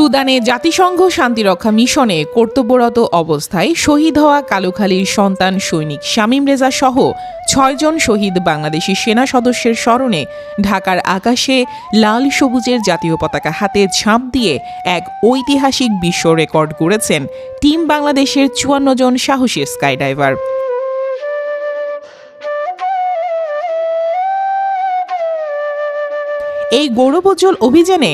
সুদানে জাতিসংঘ শান্তিরক্ষা মিশনে কর্তব্যরত অবস্থায় শহীদ হওয়া কালুখালীর সন্তান সৈনিক শামীম রেজা সহ ছয়জন শহীদ বাংলাদেশি সেনা সদস্যের স্মরণে ঢাকার আকাশে লাল সবুজের জাতীয় পতাকা হাতে ঝাঁপ দিয়ে এক ঐতিহাসিক বিশ্ব রেকর্ড গড়েছেন টিম বাংলাদেশের চুয়ান্ন জন সাহসী স্কাইডাইভার এই গৌরবোজ্জ্বল অভিযানে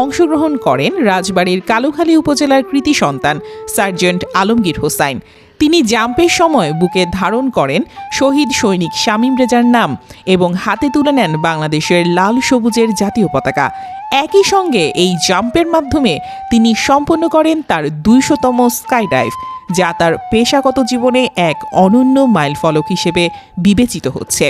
অংশগ্রহণ করেন রাজবাড়ির কালুখালী উপজেলার কৃতি সন্তান, সার্জেন্ট আলমগীর হোসাইন। তিনি জাম্পের সময় বুকে ধারণ করেন শহীদ সৈনিক শামীম রেজার নাম এবং হাতে তুলে নেন বাংলাদেশের লাল সবুজের জাতীয় পতাকা। একই সঙ্গে এই জাম্পের মাধ্যমে তিনি সম্পন্ন করেন তার দুইশতম স্কাইডাইভ, যা তার পেশাগত জীবনে এক অনন্য মাইলফলক হিসেবে বিবেচিত হচ্ছে।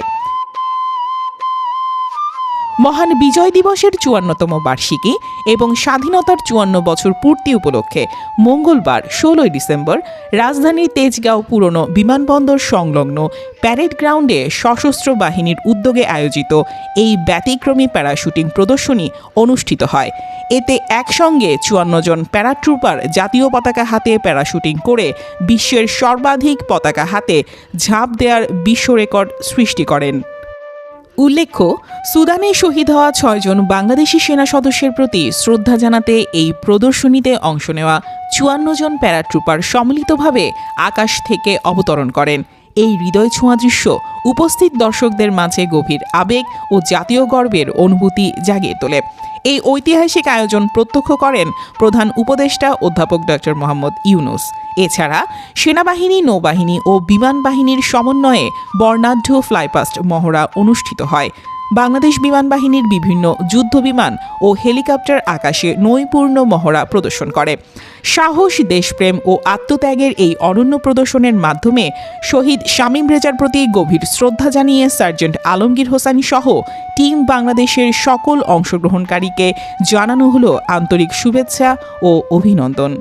মহান বিজয় দিবসের চুয়ান্নতম বার্ষিকী এবং স্বাধীনতার চুয়ান্ন বছর পূর্তি উপলক্ষে মঙ্গলবার ষোলোই ডিসেম্বর রাজধানীর তেজগাঁও পুরনো বিমানবন্দর সংলগ্ন প্যারেড গ্রাউন্ডে সশস্ত্র বাহিনীর উদ্যোগে আয়োজিত এই ব্যতিক্রমী প্যারাশুটিং প্রদর্শনী অনুষ্ঠিত হয়। এতে একসঙ্গে চুয়ান্ন জন প্যারাট্রুপার জাতীয় পতাকা হাতে প্যারাশুটিং করে বিশ্বের সর্বাধিক পতাকা হাতে ঝাঁপ দেওয়ার বিশ্ব রেকর্ড সৃষ্টি করেন। উল্লেখ্য, সুদানে শহীদ হওয়া ছয়জন বাংলাদেশি সেনা সদস্যের প্রতি শ্রদ্ধা জানাতে এই প্রদর্শনীতে অংশ নেওয়া চুয়ান্ন জন প্যারাট্রুপার সম্মিলিতভাবে আকাশ থেকে অবতরণ করেন। এই হৃদয় ছোঁয়া দৃশ্য উপস্থিত দর্শকদের মাঝে গভীর আবেগ ও জাতীয় গর্বের অনুভূতি জাগিয়ে তোলে। এই ঐতিহাসিক আয়োজন প্রত্যক্ষ করেন প্রধান উপদেষ্টা অধ্যাপক ড. মোহাম্মদ ইউনুস। এছাড়া সেনাবাহিনী, নৌবাহিনী ও বিমান বাহিনীর সমন্বয়ে বর্ণাঢ্য ফ্লাইপাস্ট মহড়া অনুষ্ঠিত হয়। বাংলাদেশ বিমান বাহিনীর বিভিন্ন যুদ্ধ বিমান ও হেলিকপ্টার আকাশে নৈপূর্ণ মহড়া প্রদর্শন করে। সাহস, দেশপ্রেম ও আত্মত্যাগের এই অনন্য প্রদর্শনের মাধ্যমে শহীদ শামীম রেজার প্রতি গভীর শ্রদ্ধা জানিয়ে সার্জেন্ট আলমগীর হোসানি সহ টিম বাংলাদেশের সকল অংশগ্রহণকারীকে জানানো হলো আন্তরিক শুভেচ্ছা ও অভিনন্দন।